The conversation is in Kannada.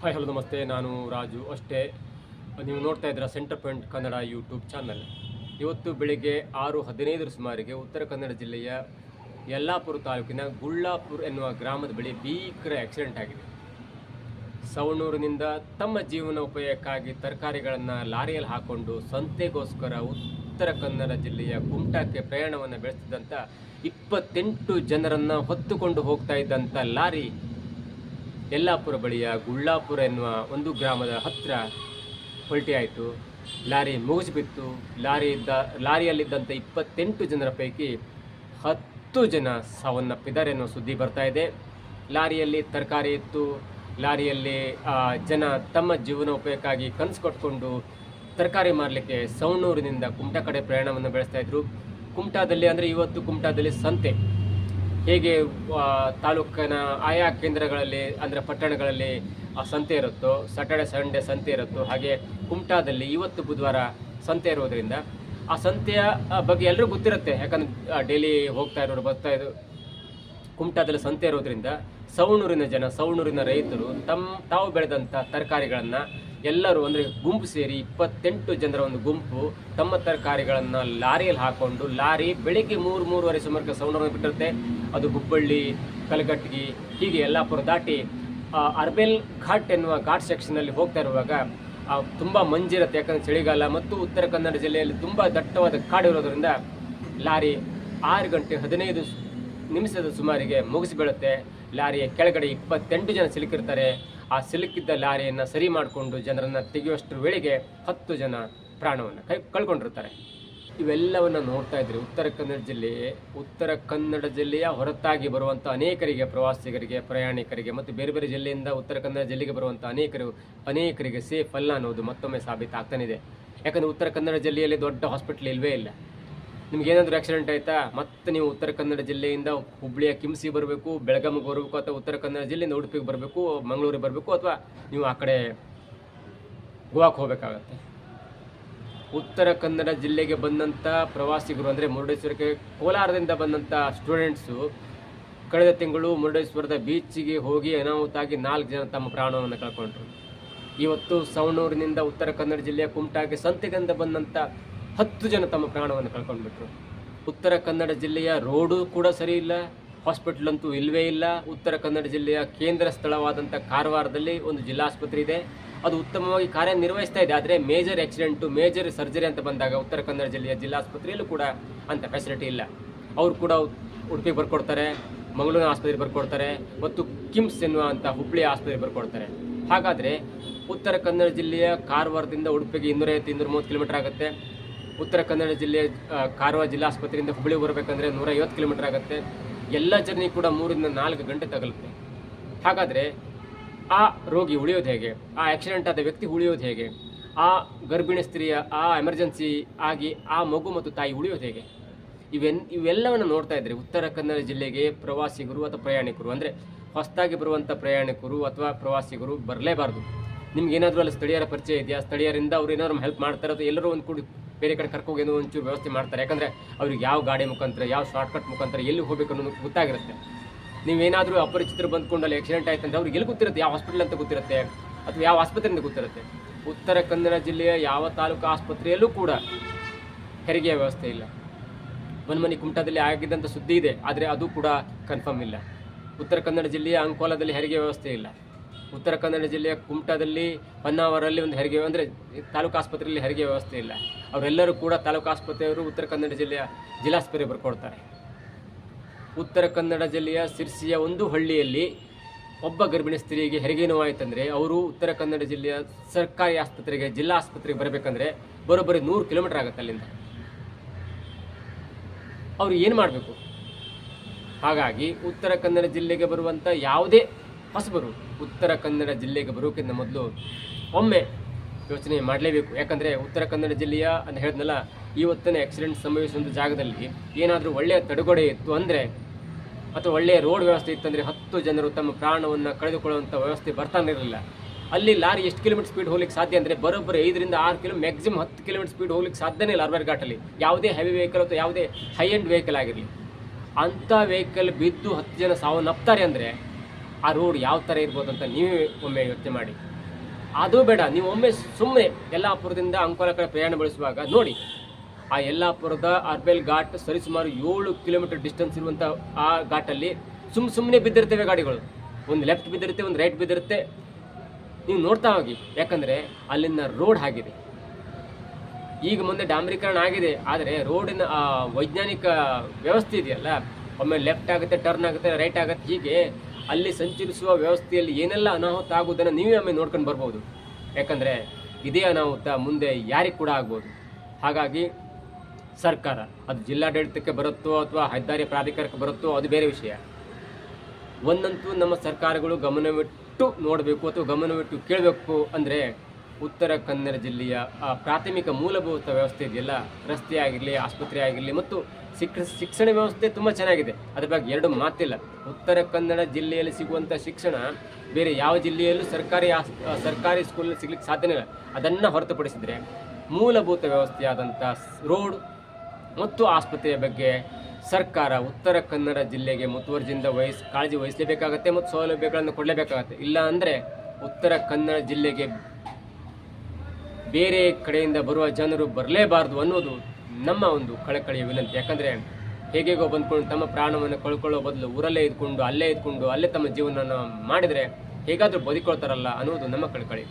ಹಾಯ್ ಹಲೋ ನಮಸ್ತೆ. ನಾನು ರಾಜು. ಅಷ್ಟೇ, ನೀವು ನೋಡ್ತಾ ಇದ್ದೀರಾ centre point Kannada YouTube channel ಇವತ್ತು ಬೆಳಿಗ್ಗೆ ಆರು ಹದಿನೈದರ ಸುಮಾರಿಗೆ ಉತ್ತರ ಕನ್ನಡ ಜಿಲ್ಲೆಯ ಯಲ್ಲಾಪುರ ತಾಲೂಕಿನ ಗುಳ್ಳಾಪುರ್ ಎನ್ನುವ ಗ್ರಾಮದ ಬಳಿ ಭೀಕರ ಆಕ್ಸಿಡೆಂಟ್ ಆಗಿದೆ. ಸವಣೂರಿನಿಂದ ತಮ್ಮ ಜೀವನ ಉಪಯೋಗಕ್ಕಾಗಿ ತರಕಾರಿಗಳನ್ನು ಲಾರಿಯಲ್ಲಿ ಹಾಕ್ಕೊಂಡು ಸಂತೆಗೋಸ್ಕರ ಉತ್ತರ ಕನ್ನಡ ಜಿಲ್ಲೆಯ ಕುಮಟಾಕ್ಕೆ ಪ್ರಯಾಣವನ್ನು ಬೆಳೆಸಿದಂಥ ಇಪ್ಪತ್ತೆಂಟು ಜನರನ್ನು ಹೊತ್ತುಕೊಂಡು ಹೋಗ್ತಾ ಇದ್ದಂಥ ಲಾರಿ ಯಲ್ಲಾಪುರ ಬಳಿಯ ಗುಳ್ಳಾಪುರ ಎನ್ನುವ ಒಂದು ಗ್ರಾಮದ ಹತ್ತಿರ ಪಲ್ಟಿ ಲಾರಿ ಲಾರಿ ಮುಗಿಸಿಬಿತ್ತು ಲಾರಿ ಇದ್ದ ಲಾರಿಯಲ್ಲಿದ್ದಂಥ ಇಪ್ಪತ್ತೆಂಟು ಜನರ ಪೈಕಿ ಹತ್ತು ಜನ ಸಾವನ್ನಪ್ಪಿದ್ದಾರೆ ಎನ್ನುವ ಸುದ್ದಿ ಬರ್ತಾ ಇದೆ. ಲಾರಿಯಲ್ಲಿ ತರಕಾರಿ ಇತ್ತು. ಲಾರಿಯಲ್ಲಿ ಜನ ತಮ್ಮ ಜೀವನೋಪಯೋಗಕ್ಕಾಗಿ ಕನಸು ಕಟ್ಕೊಂಡು ತರಕಾರಿ ಮಾರಲಿಕ್ಕೆ ಸವಣೂರಿನಿಂದ ಕುಮಟಾ ಕಡೆ ಪ್ರಯಾಣವನ್ನು ಬೆಳೆಸ್ತಾ ಇದ್ರು. ಕುಮಟಾದಲ್ಲಿ ಅಂದರೆ ಇವತ್ತು ಕುಮಟಾದಲ್ಲಿ ಸಂತೆ. ಹೇಗೆ ತಾಲೂಕಿನ ಆಯಾ ಕೇಂದ್ರಗಳಲ್ಲಿ, ಅಂದರೆ ಪಟ್ಟಣಗಳಲ್ಲಿ ಸಂತೆ ಇರುತ್ತೋ ಸ್ಯಾಟರ್ಡೆ ಸಂಡೇ ಸಂತೆ ಇರುತ್ತೋ, ಹಾಗೆ ಕುಮಟಾದಲ್ಲಿ ಇವತ್ತು ಬುಧವಾರ ಸಂತೆ ಇರೋದ್ರಿಂದ ಆ ಸಂತೆಯ ಬಗ್ಗೆ ಎಲ್ಲರಿಗೂ ಗೊತ್ತಿರುತ್ತೆ. ಯಾಕಂದ್ರೆ ಡೈಲಿ ಹೋಗ್ತಾ ಇರೋರು, ಬರ್ತಾ ಇದ್ರು ಕುಮಟಾದಲ್ಲಿ ಸಂತೆ ಇರೋದ್ರಿಂದ ಸವಣೂರಿನ ಜನ ಸವಣೂರಿನ ರೈತರು ತಮ್ಮ ತಾವು ಬೆಳೆದಂಥ ತರಕಾರಿಗಳನ್ನು ಎಲ್ಲರೂ ಅಂದರೆ ಗುಂಪು ಸೇರಿ ಇಪ್ಪತ್ತೆಂಟು ಜನರ ಒಂದು ಗುಂಪು ತಮ್ಮ ತರಕಾರಿಗಳನ್ನು ಲಾರಿಯಲ್ಲಿ ಹಾಕೊಂಡು, ಲಾರಿ ಬೆಳಿಗ್ಗೆ ಮೂರು, ಮೂರುವರೆ ಸುಮಾರು ಸವಣೂರನ್ನು ಬಿಟ್ಟಿರುತ್ತೆ. ಅದು ಹುಬ್ಬಳ್ಳಿ, ಕಲಘಟಗಿ, ಹೀಗೆ ಯಲ್ಲಾಪುರ ದಾಟಿ ಅರ್ಬೆಲ್ ಘಾಟ್ ಎನ್ನುವ ಘಾಟ್ ಸೆಕ್ಷನಲ್ಲಿ ಹೋಗ್ತಾ ಇರುವಾಗ ತುಂಬ ಮಂಜಿರುತ್ತೆ. ಯಾಕಂದರೆ ಚಳಿಗಾಲ ಮತ್ತು ಉತ್ತರ ಕನ್ನಡ ಜಿಲ್ಲೆಯಲ್ಲಿ ತುಂಬ ದಟ್ಟವಾದ ಕಾಡು ಇರೋದ್ರಿಂದ ಲಾರಿ ಆರು ಗಂಟೆ ಹದಿನೈದು ನಿಮಿಷದ ಸುಮಾರಿಗೆ ಮುಗಿಸಿ ಬೀಳುತ್ತೆ. ಲಾರಿಯ ಕೆಳಗಡೆ ಇಪ್ಪತ್ತೆಂಟು ಜನ ಸಿಲುಕಿರ್ತಾರೆ. ಆ ಸಿಲುಕಿದ್ದ ಲಾರಿಯನ್ನು ಸರಿ ಮಾಡಿಕೊಂಡು ಜನರನ್ನು ತೆಗೆಯುವಷ್ಟು ವೇಳೆಗೆ ಹತ್ತು ಜನ ಪ್ರಾಣವನ್ನು ಕೈ, ಕಳ್ಕೊಂಡಿರ್ತಾರೆ. ಇವೆಲ್ಲವನ್ನು ನೋಡ್ತಾ ಇದ್ರೆ ಉತ್ತರ ಕನ್ನಡ ಜಿಲ್ಲೆ, ಉತ್ತರ ಕನ್ನಡ ಜಿಲ್ಲೆಯ ಹೊರತಾಗಿ ಬರುವಂಥ ಅನೇಕರಿಗೆ, ಪ್ರವಾಸಿಗರಿಗೆ, ಪ್ರಯಾಣಿಕರಿಗೆ ಮತ್ತು ಬೇರೆ ಬೇರೆ ಜಿಲ್ಲೆಯಿಂದ ಉತ್ತರ ಕನ್ನಡ ಜಿಲ್ಲೆಗೆ ಬರುವಂಥ ಅನೇಕರು, ಅನೇಕರಿಗೆ ಸೇಫ್ ಅಲ್ಲ ಅನ್ನೋದು ಮತ್ತೊಮ್ಮೆ ಸಾಬೀತಾಗ್ತಾನೆ ಇದೆ. ಯಾಕಂದರೆ ಉತ್ತರ ಕನ್ನಡ ಜಿಲ್ಲೆಯಲ್ಲಿ ದೊಡ್ಡ ಹಾಸ್ಪಿಟ್ಲ್ ಇಲ್ಲವೇ ಇಲ್ಲ. ನಿಮ್ಗೆ ಏನಾದರೂ ಆಕ್ಸಿಡೆಂಟ್ ಆಯ್ತಾ? ಮತ್ತೆ ನೀವು ಉತ್ತರ ಕನ್ನಡ ಜಿಲ್ಲೆಯಿಂದ ಹುಬ್ಳಿಯ ಕಿಮ್ಸಿ ಬರಬೇಕು, ಬೆಳಗಾವಿಗೆ ಬರಬೇಕು ಅಥವಾ ಉತ್ತರ ಕನ್ನಡ ಜಿಲ್ಲೆಯಿಂದ ಉಡುಪಿಗೆ ಬರಬೇಕು, ಮಂಗಳೂರಿಗೆ ಬರಬೇಕು ಅಥವಾ ನೀವು ಆ ಕಡೆ ಗೋವಾಕ್ಕೆ ಹೋಗಬೇಕಾಗತ್ತೆ? ಉತ್ತರ ಕನ್ನಡ ಜಿಲ್ಲೆಗೆ ಬಂದಂಥ ಪ್ರವಾಸಿಗರು ಅಂದರೆ ಮುರುಡೇಶ್ವರಕ್ಕೆ ಕೋಲಾರದಿಂದ ಬಂದಂಥ ಸ್ಟೂಡೆಂಟ್ಸು ಕಳೆದ ತಿಂಗಳು ಮುರುಡೇಶ್ವರದ ಬೀಚಿಗೆ ಹೋಗಿ ಅನಾಹುತಾಗಿ ನಾಲ್ಕು ಜನ ತಮ್ಮ ಪ್ರಾಣವನ್ನು ಕಳ್ಕೊಂಡ್ರು. ಇವತ್ತು ಸವಣೂರಿನಿಂದ ಉತ್ತರ ಕನ್ನಡ ಜಿಲ್ಲೆಯ ಕುಮಟಾಗೆ ಸಂತೆಗಿಂದ ಬಂದಂಥ ಹತ್ತು ಜನ ತಮ್ಮ ಪ್ರಾಣವನ್ನು ಕಳ್ಕೊಂಡ್ಬಿಟ್ರು. ಉತ್ತರ ಕನ್ನಡ ಜಿಲ್ಲೆಯ ರೋಡು ಕೂಡ ಸರಿ ಇಲ್ಲ ಹಾಸ್ಪಿಟ್ಲ್ ಅಂತೂ ಇಲ್ಲವೇ ಇಲ್ಲ. ಉತ್ತರ ಕನ್ನಡ ಜಿಲ್ಲೆಯ ಕೇಂದ್ರ ಸ್ಥಳವಾದಂಥ ಕಾರವಾರದಲ್ಲಿ ಒಂದು ಜಿಲ್ಲಾಸ್ಪತ್ರೆ ಇದೆ. ಅದು ಉತ್ತಮವಾಗಿ ಕಾರ್ಯನಿರ್ವಹಿಸ್ತಾ ಇದೆ. ಆದರೆ ಮೇಜರ್ ಆಕ್ಸಿಡೆಂಟು ಮೇಜರ್ ಸರ್ಜರಿ ಅಂತ ಬಂದಾಗ ಉತ್ತರ ಕನ್ನಡ ಜಿಲ್ಲೆಯ ಜಿಲ್ಲಾಸ್ಪತ್ರೆಯಲ್ಲೂ ಕೂಡ ಅಂಥ ಫೆಸಿಲಿಟಿ ಇಲ್ಲ. ಅವರು ಕೂಡ ಉಡುಪಿಗೆ ಬರ್ಕೊಡ್ತಾರೆ ಮಂಗಳೂರು ಆಸ್ಪತ್ರೆಗೆ ಬರ್ಕೊಡ್ತಾರೆ, ಮತ್ತು ಕಿಮ್ಸ್ ಎನ್ನುವಂಥ ಹುಬ್ಬಳ್ಳಿ ಆಸ್ಪತ್ರೆಗೆ ಬರ್ಕೊಡ್ತಾರೆ. ಹಾಗಾದರೆ ಉತ್ತರ ಕನ್ನಡ ಜಿಲ್ಲೆಯ ಕಾರವಾರದಿಂದ ಉಡುಪಿಗೆ ಇನ್ನೂರೈವತ್ತು ಇನ್ನೂರ ಮೂವತ್ತು ಕಿಲೋಮೀಟರ್ ಆಗುತ್ತೆ. ಉತ್ತರ ಕನ್ನಡ ಜಿಲ್ಲೆಯ ಕಾರವಾರ ಜಿಲ್ಲಾಸ್ಪತ್ರೆಯಿಂದ ಹುಬ್ಬಳ್ಳಿಗೆ ಬರಬೇಕಂದ್ರೆ ನೂರ ಐವತ್ತು ಕಿಲೋಮೀಟರ್ ಆಗುತ್ತೆ. ಎಲ್ಲ ಜರ್ನಿ ಕೂಡ ಮೂರಿಂದ ನಾಲ್ಕು ಗಂಟೆ ತಗಲುತ್ತೆ. ಹಾಗಾದರೆ ಆ ರೋಗಿ ಉಳಿಯೋದು ಹೇಗೆ? ಆ ಆಕ್ಸಿಡೆಂಟ್ ಆದ ವ್ಯಕ್ತಿ ಉಳಿಯೋದು ಹೇಗೆ? ಆ ಗರ್ಭಿಣಿ ಸ್ತ್ರೀಯ, ಆ ಎಮರ್ಜೆನ್ಸಿ ಆಗಿ ಆ ಮಗು ಮತ್ತು ತಾಯಿ ಉಳಿಯೋದು ಹೇಗೆ? ಇವೆನ್, ಇವೆಲ್ಲವನ್ನು ನೋಡ್ತಾ ಇದ್ರೆ ಉತ್ತರ ಕನ್ನಡ ಜಿಲ್ಲೆಗೆ ಪ್ರವಾಸಿಗರು ಅಥವಾ ಪ್ರಯಾಣಿಕರು, ಅಂದರೆ ಹೊಸದಾಗಿ ಬರುವಂಥ ಪ್ರಯಾಣಿಕರು ಅಥವಾ ಪ್ರವಾಸಿಗರು ಬರಲೇಬಾರ್ದು. ನಿಮ್ಗೆ ಏನಾದರೂ ಅಲ್ಲಿ ಸ್ಥಳೀಯರ ಪರಿಚಯ ಇದೆಯಾ? ಸ್ಥಳೀಯರಿಂದ ಅವ್ರು ಏನಾದ್ರು ಹೆಲ್ಪ್ ಮಾಡ್ತಾರೆ ಅಥವಾ ಎಲ್ಲರೂ ಒಂದು ಕೂಡ ಬೇರೆ ಕಡೆ ಕರ್ಕೋಗಿ ಏನೋ ಒಂಚೂರು ವ್ಯವಸ್ಥೆ ಮಾಡ್ತಾರೆ? ಯಾಕಂದರೆ ಅವ್ರಿಗೆ ಯಾವ ಗಾಡಿ ಮುಖಾಂತರ, ಯಾವ ಶಾರ್ಟ್ಕಟ್ ಮುಖಾಂತರ ಎಲ್ಲಿ ಹೋಗ್ಬೇಕು ಅನ್ನೋದು ಗೊತ್ತಾಗಿರುತ್ತೆ. ನೀವೇನಾದರೂ ಅಪರಿಚಿತರು ಬಂದ್ಕೊಂಡಲ್ಲಿ ಆಕ್ಸಿಡೆಂಟ್ ಆಯ್ತು ಅಂತ ಅವ್ರಿಗೆ ಎಲ್ಲಿ ಗೊತ್ತಿರುತ್ತೆ? ಯಾವ ಹಾಸ್ಪಿಟಲ್ ಅಂತ ಗೊತ್ತಿರುತ್ತೆ? ಅಥವಾ ಯಾವ ಆಸ್ಪತ್ರೆಯಿಂದ ಗೊತ್ತಿರುತ್ತೆ? ಉತ್ತರ ಕನ್ನಡ ಜಿಲ್ಲೆಯ ಯಾವ ತಾಲೂಕು ಆಸ್ಪತ್ರೆಯಲ್ಲೂ ಕೂಡ ಹೆರಿಗೆಯ ವ್ಯವಸ್ಥೆ ಇಲ್ಲ. ಬನ್ಮನಿ ಕುಮಟಾದಲ್ಲಿ ಆಗಿದ್ದಂಥ ಸುದ್ದಿ ಇದೆ, ಆದರೆ ಅದು ಕೂಡ ಕನ್ಫರ್ಮ್ ಇಲ್ಲ. ಉತ್ತರ ಕನ್ನಡ ಜಿಲ್ಲೆಯ ಅಂಕೋಲಾದಲ್ಲಿ ಹೆರಿಗೆ ವ್ಯವಸ್ಥೆ ಇಲ್ಲ. ಉತ್ತರ ಕನ್ನಡ ಜಿಲ್ಲೆಯ ಕುಮಟಾದಲ್ಲಿ ಹೊನ್ನಾವರಲ್ಲಿ ಒಂದು ಹೆರಿಗೆ, ಅಂದರೆ ತಾಲೂಕು ಆಸ್ಪತ್ರೆಯಲ್ಲಿ ಹೆರಿಗೆ ವ್ಯವಸ್ಥೆ ಇಲ್ಲ. ಅವರೆಲ್ಲರೂ ಕೂಡ ತಾಲೂಕು ಆಸ್ಪತ್ರೆಯವರು ಉತ್ತರ ಕನ್ನಡ ಜಿಲ್ಲೆಯ ಜಿಲ್ಲಾಸ್ಪತ್ರೆ ಬರ್ಕೊಡ್ತಾರೆ. ಉತ್ತರ ಕನ್ನಡ ಜಿಲ್ಲೆಯ ಸಿರ್ಸಿಯ ಒಂದು ಹಳ್ಳಿಯಲ್ಲಿ ಒಬ್ಬ ಗರ್ಭಿಣಿ ಸ್ತ್ರೀಗೆ ಹೆರಿಗೆ ನೋವಾಯಿತಂದರೆ ಅವರು ಉತ್ತರ ಕನ್ನಡ ಜಿಲ್ಲೆಯ ಸರ್ಕಾರಿ ಆಸ್ಪತ್ರೆಗೆ, ಜಿಲ್ಲಾ ಆಸ್ಪತ್ರೆಗೆ ಬರಬೇಕಂದ್ರೆ ಬರೋಬ್ಬರಿ ನೂರು ಕಿಲೋಮೀಟರ್ ಆಗುತ್ತೆ ಅಲ್ಲಿಂದ ಅವರು ಏನು ಮಾಡಬೇಕು? ಹಾಗಾಗಿ ಉತ್ತರ ಕನ್ನಡ ಜಿಲ್ಲೆಗೆ ಬರುವಂಥ ಯಾವುದೇ ಹೊಸಬರು ಉತ್ತರ ಕನ್ನಡ ಜಿಲ್ಲೆಗೆ ಬರೋಕ್ಕಿಂತ ಮೊದಲು ಒಮ್ಮೆ ಯೋಚನೆ ಮಾಡಲೇಬೇಕು. ಯಾಕಂದರೆ ಉತ್ತರ ಕನ್ನಡ ಜಿಲ್ಲೆಯ ಅಂತ ಹೇಳಿದ್ನಲ್ಲ ಇವತ್ತಿನ ಆಕ್ಸಿಡೆಂಟ್ ಸಂಭವಿಸುವಂಥ ಜಾಗದಲ್ಲಿ ಏನಾದರೂ ಒಳ್ಳೆಯ ತಡೆಗೋಡೆ ಇತ್ತು ಅಂದರೆ ಅಥವಾ ಒಳ್ಳೆಯ ರೋಡ್ ವ್ಯವಸ್ಥೆ ಇತ್ತಂದರೆ ಹತ್ತು ಜನರು ತಮ್ಮ ಪ್ರಾಣವನ್ನು ಕಳೆದುಕೊಳ್ಳುವಂಥ ವ್ಯವಸ್ಥೆ ಬರ್ತಾನೆ ಇರಲಿಲ್ಲ. ಅಲ್ಲಿ ಲಾರಿ ಎಷ್ಟು ಕಿಲೋಮೀಟರ್ ಸ್ಪೀಡ್ ಹೋಗ್ಲಿಕ್ಕೆ ಸಾಧ್ಯ ಅಂದರೆ ಬರೋಬ್ಬರಿ ಐದರಿಂದ ಆರು ಕಿಲೋ ಮ್ಯಾಕ್ಸಿಮಮ್ ಹತ್ತು ಕಿಲೋಮೀಟರ್ ಸ್ಪೀಡ್ ಹೋಗ್ಲಿಕ್ಕೆ ಸಾಧ್ಯನೇ ಇಲ್ಲ ಅರ್ಬರ್ ಘಾಟಲ್ಲಿ. ಯಾವುದೇ ಹೆವಿ ವೆಹಿಕಲ್ ಅಥವಾ ಯಾವುದೇ ಹೈ ಎಂಡ್ ವೆಹಿಕಲ್ ಆಗಿರಲಿ. ಅಂಥ ವೆಹಿಕಲ್ ಬಿದ್ದು ಹತ್ತು ಜನ ಸಾವನ್ನಪ್ತಾರೆ ಅಂದರೆ ಆ ರೋಡ್ ಯಾವ ಥರ ಇರ್ಬೋದು ಅಂತ ನೀವೇ ಒಮ್ಮೆ ಯೋಚನೆ ಮಾಡಿ. ಅದು ಬೇಡ, ನೀವು ಒಮ್ಮೆ ಸುಮ್ಮನೆ ಯಲ್ಲಾಪುರದಿಂದ ಅಂಕೋಲ ಕಡೆ ಪ್ರಯಾಣ ಬೆಳೆಸುವಾಗ ನೋಡಿ ಆ ಯಲ್ಲಾಪುರದ ಅರ್ಬೆಲ್ ಘಾಟ್ ಸರಿಸುಮಾರು ಏಳು ಕಿಲೋಮೀಟರ್ ಡಿಸ್ಟೆನ್ಸ್ ಇರುವಂಥ ಆ ಘಾಟಲ್ಲಿ ಸುಮ್ಮ ಸುಮ್ಮನೆ ಬಿದ್ದಿರ್ತವೆ ಗಾಡಿಗಳು. ಒಂದು ಲೆಫ್ಟ್ ಬಿದ್ದಿರುತ್ತೆ, ಒಂದು ರೈಟ್ ಬಿದ್ದಿರುತ್ತೆ. ನೀವು ನೋಡ್ತಾ ಹೋಗಿ, ಯಾಕಂದರೆ ಅಲ್ಲಿನ ರೋಡ್ ಆಗಿದೆ. ಈಗ ಮುಂದೆ ಡಾಂಬರೀಕರಣ ಆಗಿದೆ, ಆದರೆ ರೋಡಿನ ವೈಜ್ಞಾನಿಕ ವ್ಯವಸ್ಥೆ ಇದೆಯಲ್ಲ? ಒಮ್ಮೆ ಲೆಫ್ಟ್ ಆಗುತ್ತೆ ಟರ್ನ್ ಆಗುತ್ತೆ ರೈಟ್ ಆಗುತ್ತೆ, ಹೀಗೆ ಅಲ್ಲಿ ಸಂಚರಿಸುವ ವ್ಯವಸ್ಥೆಯಲ್ಲಿ ಏನೆಲ್ಲ ಅನಾಹುತ ಆಗುವುದನ್ನು ನೀವೇ ಒಮ್ಮೆ ನೋಡ್ಕೊಂಡು ಬರ್ಬೋದು. ಯಾಕಂದರೆ ಇದೇ ಅನಾಹುತ ಮುಂದೆ ಯಾರಿಗೆ ಕೂಡ ಆಗ್ಬೋದು. ಹಾಗಾಗಿ ಸರ್ಕಾರ? ಅದು ಜಿಲ್ಲಾಡಳಿತಕ್ಕೆ ಬರುತ್ತೋ ಅಥವಾ ಹೆದ್ದಾರಿ ಪ್ರಾಧಿಕಾರಕ್ಕೆ ಬರುತ್ತೋ ಅದು ಬೇರೆ ವಿಷಯ. ಒಂದಂತೂ ನಮ್ಮ ಸರ್ಕಾರಗಳು ಗಮನವಿಟ್ಟು ನೋಡಬೇಕು ಅಥವಾ ಗಮನವಿಟ್ಟು ಕೇಳಬೇಕು ಅಂದರೆ ಉತ್ತರ ಕನ್ನಡ ಜಿಲ್ಲೆಯ, ಆ, ಪ್ರಾಥಮಿಕ ಮೂಲಭೂತ ವ್ಯವಸ್ಥೆ ಇದೆಯಲ್ಲ, ರಸ್ತೆ ಆಗಿರಲಿ, ಆಸ್ಪತ್ರೆ ಆಗಿರಲಿ ಮತ್ತು ಶಿಕ್ಷ ಶಿಕ್ಷಣ ವ್ಯವಸ್ಥೆ ತುಂಬ ಚೆನ್ನಾಗಿದೆ. ಅದ್ರ ಬಗ್ಗೆ ಎರಡು ಮಾತಿಲ್ಲ. ಉತ್ತರ ಕನ್ನಡ ಜಿಲ್ಲೆಯಲ್ಲಿ ಸಿಗುವಂಥ ಶಿಕ್ಷಣ ಬೇರೆ ಯಾವ ಜಿಲ್ಲೆಯಲ್ಲೂ ಸರ್ಕಾರಿ ಸರ್ಕಾರಿ ಸ್ಕೂಲಲ್ಲಿ ಸಿಗಲಿಕ್ಕೆ ಸಾಧ್ಯನೇ ಇಲ್ಲ. ಅದನ್ನು ಹೊರತುಪಡಿಸಿದರೆ ಮೂಲಭೂತ ವ್ಯವಸ್ಥೆಯಾದಂಥ ರೋಡ್ ಮತ್ತು ಆಸ್ಪತ್ರೆಯ ಬಗ್ಗೆ ಸರ್ಕಾರ ಉತ್ತರ ಕನ್ನಡ ಜಿಲ್ಲೆಗೆ ಮುತುವರ್ಜಿಯಿಂದ ವಹಿಸ್, ಕಾಳಜಿ ವಹಿಸಲೇಬೇಕಾಗತ್ತೆ ಮತ್ತು ಸೌಲಭ್ಯಗಳನ್ನು ಕೊಡಲೇಬೇಕಾಗತ್ತೆ. ಇಲ್ಲ ಅಂದರೆ ಉತ್ತರ ಕನ್ನಡ ಜಿಲ್ಲೆಗೆ ಬೇರೆ ಕಡೆಯಿಂದ ಬರುವ ಜನರು ಬರಲೇಬಾರದು ಅನ್ನೋದು ನಮ್ಮ ಒಂದು ಕಳಕಳಿಯ ವಿನಂತಿ. ಯಾಕಂದರೆ ಹೇಗೆಗೋ ಬಂದ್ಕೊಂಡು ತಮ್ಮ ಪ್ರಾಣವನ್ನು ಕಳ್ಕೊಳ್ಳೋ ಬದಲು ಊರಲ್ಲೇ ಇದ್ಕೊಂಡು, ಅಲ್ಲೇ ಇದ್ಕೊಂಡು, ಅಲ್ಲೇ ತಮ್ಮ ಜೀವನವನ್ನು ಮಾಡಿದರೆ ಹೇಗಾದರೂ ಬದುಕೊಳ್ತಾರಲ್ಲ ಅನ್ನೋದು ನಮ್ಮ ಕಳಕಳಿ.